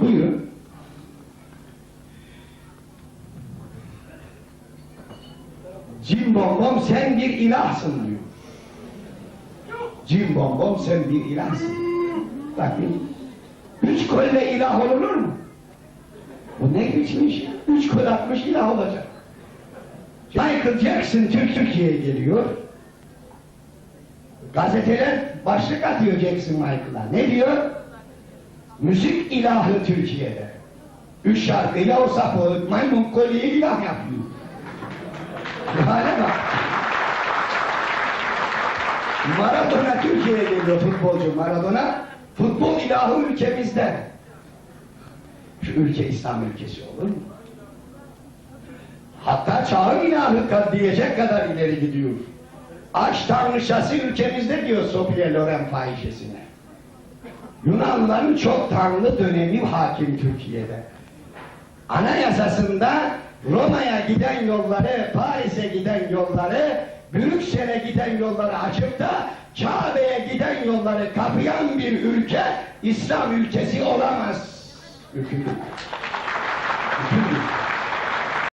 Buyurun. Cim bom bom sen bir ilahsın diyor. Cim bom bom sen bir ilahsın. Bakın. Üç kolle ilah olunur mu? Bu ne güçmüş? Üç kol atmış ilah olacak. Michael Jackson Türk Türkiye'ye geliyor. Gazeteler başlık atıyor Jackson Michael'a. Ne diyor? Müzik ilahı Türkiye'de. Üç şarkıyla o sapı maymun kolyeyi ilah yapıyor. Hale bak. Maradona Türkiye'ye geliyor futbolcu Maradona. Futbol ilahı ülkemizde. Şu ülke İslam ülkesi olur mu? Hatta çağın ilahı diyecek kadar ileri gidiyor. Aç tanrıçası ülkemizde diyor Sofia Loren fahişesine. Yunanlıların çok tanrılı dönemi hakim Türkiye'de. Anayasasında Roma'ya giden yolları, Paris'e giden yolları, Brüksel'e giden yolları açıp da Kabe'ye giden yolları kapayan bir ülke İslam ülkesi olamaz. Hüküm. Hüküm.